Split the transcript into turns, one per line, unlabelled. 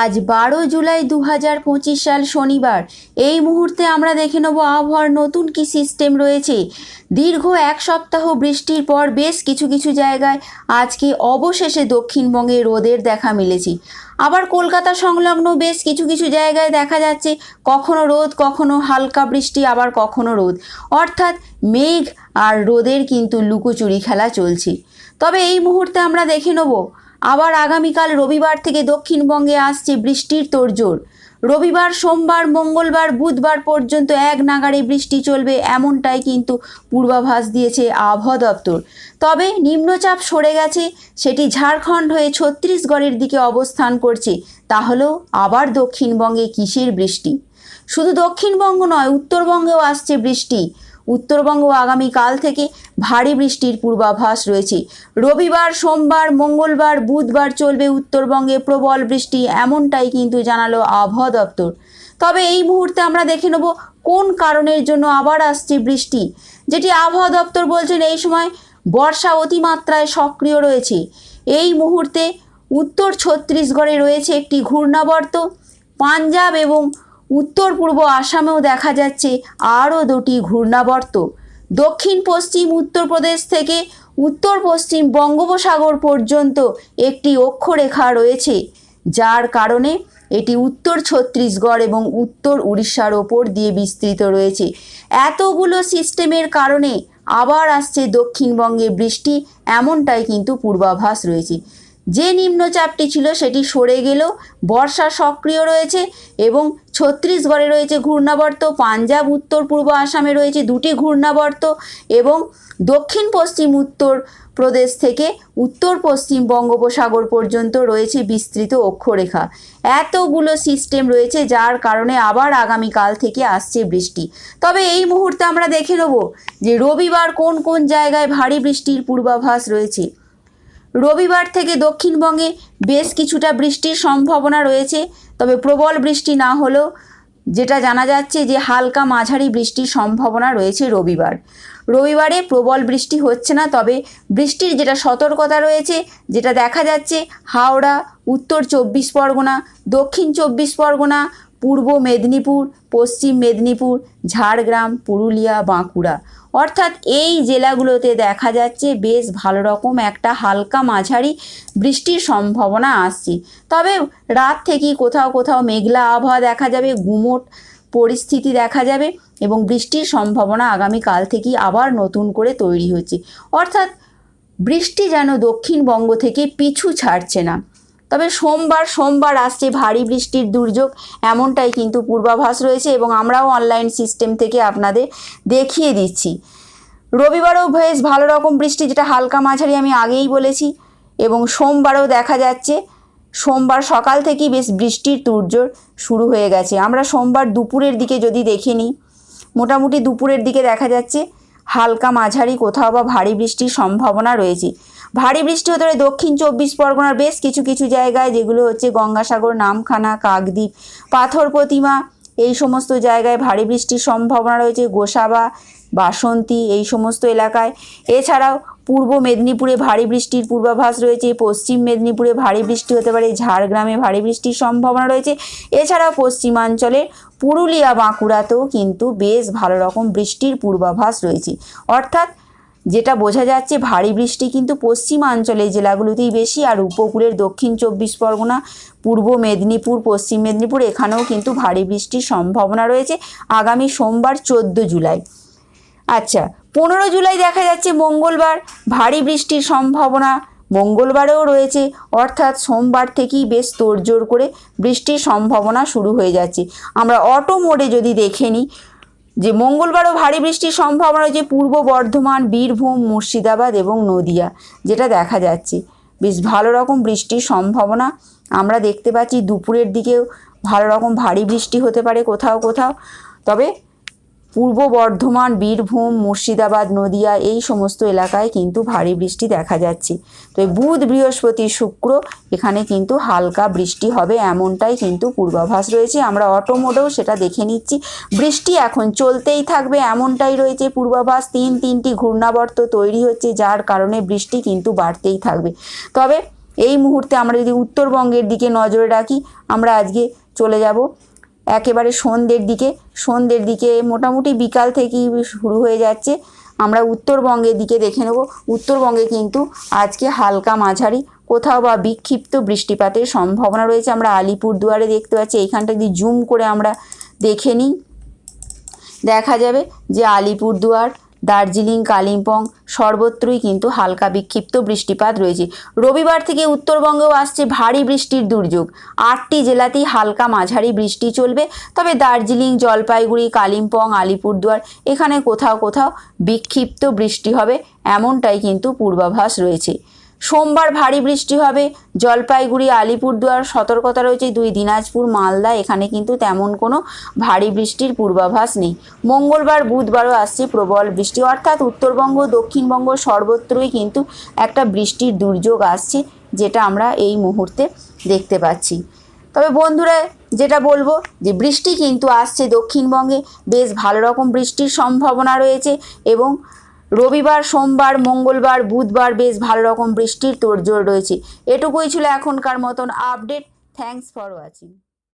আজ বারো জুলাই দু হাজার পঁচিশ সাল শনিবার। এই মুহূর্তে আমরা দেখে নেব আবহাওয়ার নতুন কি সিস্টেম রয়েছে। দীর্ঘ এক সপ্তাহ বৃষ্টির পর বেশ কিছু কিছু জায়গায় আজকে অবশেষে দক্ষিণবঙ্গে রোদের দেখা মিলেছে। আবার কলকাতা সংলগ্ন বেশ কিছু কিছু জায়গায় দেখা যাচ্ছে, কখনো রোদ, কখনো হালকা বৃষ্টি, আবার কখনো রোদ। অর্থাৎ মেঘ আর রোদের কিন্তু লুকোচুরি খেলা চলছে। তবে এই মুহূর্তে আমরা দেখে নেব আবার আগামীকাল রবিবার থেকে দক্ষিণবঙ্গে আসছে বৃষ্টির তোড়জোড়। রবিবার, সোমবার, মঙ্গলবার, বুধবার পর্যন্ত এক নাগাড়ে বৃষ্টি চলবে এমনটাই কিন্তু পূর্বাভাস দিয়েছে আবহাওয়া দপ্তর। তবে নিম্নচাপ সরে গেছে, সেটি ঝাড়খণ্ড হয়ে ছত্তিশগড়ের দিকে অবস্থান করছে। তাহলেও আবার দক্ষিণবঙ্গে কিসের বৃষ্টি? শুধু দক্ষিণবঙ্গ নয়, উত্তরবঙ্গেও আসছে বৃষ্টি। উত্তরবঙ্গ আগামীকাল থেকে ভারী বৃষ্টির পূর্বাভাস রয়েছে। রবিবার, সোমবার, মঙ্গলবার, বুধবার চলবে উত্তরবঙ্গে প্রবল বৃষ্টি, এমনটাই কিন্তু জানালো আবহাওয়া দপ্তর। তবে এই মুহূর্তে আমরা দেখে নেব কোন কারণের জন্য আবার আসছে বৃষ্টি। যেটি আবহাওয়া দপ্তর বলছেন, এই সময় বর্ষা অতিমাত্রায় সক্রিয় রয়েছে। এই মুহূর্তে উত্তর ছত্তিশগড়ে রয়েছে একটি ঘূর্ণাবর্ত। পাঞ্জাব এবং উত্তর পূর্ব আসামেও দেখা যাচ্ছে আরও দুটি ঘূর্ণাবর্ত। দক্ষিণ, পশ্চিম উত্তরপ্রদেশ থেকে উত্তর, পশ্চিম বঙ্গোপসাগর পর্যন্ত একটি অক্ষরেখা রয়েছে, যার কারণে এটি উত্তর ছত্তিশগড় এবং উত্তর উড়িষ্যার ওপর দিয়ে বিস্তৃত রয়েছে। এতগুলো সিস্টেমের কারণে আবার আসছে দক্ষিণবঙ্গে বৃষ্টি, এমনটাই কিন্তু পূর্বাভাস রয়েছে। যে নিম্নচাপটি ছিল সেটি সরে গেলেও বর্ষা সক্রিয় রয়েছে এবং ছত্তিশগড়ে রয়েছে ঘূর্ণাবর্ত, পাঞ্জাব, উত্তর পূর্ব আসামে রয়েছে দুটি ঘূর্ণাবর্ত এবং দক্ষিণ পশ্চিম উত্তর প্রদেশ থেকে উত্তর পশ্চিম বঙ্গোপসাগর পর্যন্ত রয়েছে বিস্তৃত অক্ষরেখা। এতগুলো সিস্টেম রয়েছে যার কারণে আবার আগামীকাল থেকে আসছে বৃষ্টি। তবে এই মুহূর্তে আমরা দেখে নেব যে রবিবার কোন কোন জায়গায় ভারী বৃষ্টির পূর্বাভাস রয়েছে। রবিবার থেকে দক্ষিণবঙ্গে বেশ কিছুটা বৃষ্টির সম্ভাবনা রয়েছে, তবে প্রবল বৃষ্টি না হলেও যেটা জানা যাচ্ছে যে হালকা মাঝারি বৃষ্টির সম্ভাবনা রয়েছে রবিবার। রবিবারে প্রবল বৃষ্টি হচ্ছে না, তবে বৃষ্টির যেটা সতর্কতা রয়েছে, যেটা দেখা যাচ্ছে হাওড়া, উত্তর চব্বিশ পরগনা, দক্ষিণ চব্বিশ পরগনা পূর্ব মেদিনীপুর, পশ্চিম মেদিনীপুর, ঝাড়গ্রাম, পুরুলিয়া, বাঁকুড়া। অর্থাৎ এই জেলাগুলোতে দেখা যাচ্ছে বেশ ভালো রকম একটা হালকা মাঝারি বৃষ্টির সম্ভাবনা আসছে। তবে রাত থেকেই কোথাও কোথাও মেঘলা আবহাওয়া দেখা যাবে, গুমোট পরিস্থিতি দেখা যাবে এবং বৃষ্টির সম্ভাবনা আগামীকাল থেকেই আবার নতুন করে তৈরি হচ্ছে। অর্থাৎ বৃষ্টি যেন দক্ষিণবঙ্গ থেকে পিছু ছাড়ছে না। তবে সোমবার সোমবার আসছে ভারী বৃষ্টির দুর্যোগ। এমনটাই কিন্তু পূর্বাভাস রয়েছে এবং আমরাও অনলাইন সিস্টেম থেকে আপনাদের দেখিয়ে দিচ্ছি। রবিবারেও বেশ ভালো রকম বৃষ্টি, যেটা হালকা মাঝারি আমি আগেই বলেছি এবং সোমবারও দেখা যাচ্ছে, সোমবার সকাল থেকেই বেশ বৃষ্টির তুর্যর শুরু হয়ে গেছে। আমরা সোমবার দুপুরের দিকে যদি দেখে নিই, মোটামুটি দুপুরের দিকে দেখা যাচ্ছে হালকা মাঝারি, কোথাও বা ভারী বৃষ্টির সম্ভাবনা রয়েছে। ভারী বৃষ্টি হতে পারে দক্ষিণ চব্বিশ পরগনার বেশ কিছু কিছু জায়গায়, যেগুলো হচ্ছে গঙ্গাসাগর, নামখানা, কাকদ্বীপ, পাথর প্রতিমা, এই সমস্ত জায়গায় ভারী বৃষ্টির সম্ভাবনা রয়েছে। গোসাবা, বাসন্তী, এই সমস্ত এলাকায়। এছাড়াও পূর্ব মেদিনীপুরে ভারী বৃষ্টির পূর্বাভাস রয়েছে। পশ্চিম মেদিনীপুরে ভারী বৃষ্টি হতে পারে। ঝাড়গ্রামে ভারী বৃষ্টির সম্ভাবনা রয়েছে। এছাড়াও পশ্চিমাঞ্চলের পুরুলিয়া, বাঁকুড়াতেও কিন্তু বেশ ভালো রকম বৃষ্টির পূর্বাভাস রয়েছে। অর্থাৎ যেটা বোঝা যাচ্ছে ভারী বৃষ্টি কিন্তু পশ্চিমাঞ্চলের জেলাগুলোতেই বেশি আর উপকূলের দক্ষিণ চব্বিশ পরগনা, পূর্ব মেদিনীপুর, পশ্চিম মেদিনীপুর এখানেও কিন্তু ভারী বৃষ্টির সম্ভাবনা রয়েছে আগামী সোমবার চোদ্দ জুলাই। আচ্ছা পনেরো জুলাই দেখা যাচ্ছে মঙ্গলবার, ভারী বৃষ্টির সম্ভাবনা মঙ্গলবারেও রয়েছে, অর্থাৎ সোমবার থেকেই বেশ তোড়জোড় করে বৃষ্টির সম্ভাবনা শুরু হয়ে যাচ্ছে। আমরা অটো মোডে যদি দেখে নিই যে মঙ্গলবারও ভারী বৃষ্টির সম্ভাবনা রয়েছে, পূর্ব বর্ধমান, বীরভূম, মুর্শিদাবাদ এবং নদিয়া, যেটা দেখা যাচ্ছে। বেশ ভালো রকম বৃষ্টির সম্ভাবনা আমরা দেখতে পাচ্ছি। দুপুরের দিকেও ভালো রকম ভারী বৃষ্টি হতে পারে কোথাও কোথাও। তবে পূর্ব বর্ধমান, বীরভূম, মুর্শিদাবাদ, নদিয়া এই সমস্ত এলাকায় কিন্তু ভারী বৃষ্টি দেখা যাচ্ছে। তো বুধ, বৃহস্পতি, শুক্র এখানে কিন্তু হালকা বৃষ্টি হবে এমনটাই কিন্তু পূর্বাভাস রয়েছে। আমরা অটোমোডেও সেটা দেখে নিচ্ছি। বৃষ্টি এখন চলতেই থাকবে এমনটাই রয়েছে পূর্বাভাস। তিন, তিনটি ঘূর্ণাবর্ত তৈরি হচ্ছে যার কারণে বৃষ্টি কিন্তু বাড়তেই থাকবে। তবে এই মুহূর্তে আমরা যদি উত্তরবঙ্গের দিকে নজরে রাখি, আমরা আজকে চলে যাব একেবারে সন্ধ্যের দিকে সন্ধ্যের দিকে মোটামুটি বিকাল থেকেই শুরু হয়ে যাচ্ছে। আমরা উত্তরবঙ্গের দিকে দেখে নেব। উত্তরবঙ্গে কিন্তু আজকে হালকা মাঝারি, কোথাও বা বিক্ষিপ্ত বৃষ্টিপাতের সম্ভাবনা রয়েছে। আমরা আলিপুর দুয়ারে দেখতে পাচ্ছি, এইখানটা যদি জুম করে আমরা দেখে নিই, দেখা যাবে যে আলিপুরদুয়ার দার্জিলিং, কালিম্পং, সর্বত্রই কিন্তু হালকা বিক্ষিপ্ত বৃষ্টিপাত রয়েছে। রবিবার থেকে উত্তরবঙ্গেও আসছে ভারী বৃষ্টির দুর্যোগ। আটটি জেলাতেই হালকা মাঝারি বৃষ্টি চলবে। তবে দার্জিলিং, জলপাইগুড়ি, কালিম্পং, আলিপুরদুয়ার, এখানে কোথাও কোথাও বিক্ষিপ্ত বৃষ্টি হবে, এমনটাই কিন্তু পূর্বাভাস রয়েছে। সোমবার ভারী বৃষ্টি হবে। জলপাইগুড়ি, আলিপুরদুয়ার সতর্কতা রয়েছে। দুই দিনাজপুর, মালদা, এখানে কিন্তু তেমন কোনো ভারী বৃষ্টির পূর্বাভাস নেই। মঙ্গলবার, বুধবারও আসছে প্রবল বৃষ্টি। অর্থাৎ উত্তরবঙ্গ, দক্ষিণবঙ্গ সর্বত্রই কিন্তু একটা বৃষ্টির দুর্যোগ আসছে, যেটা আমরা এই মুহূর্তে দেখতে পাচ্ছি। তবে বন্ধুরা, যেটা বলব যে বৃষ্টি কিন্তু আসছে দক্ষিণবঙ্গে। বেশ ভালো রকম বৃষ্টির সম্ভাবনা রয়েছে এবং রবিবার, সোমবার, মঙ্গলবার, বুধবার বেশ ভালো রকম বৃষ্টির তোড়জোড় রয়েছে। এটুকুই ছিল এখনকার মতন আপডেট। Thanks for watching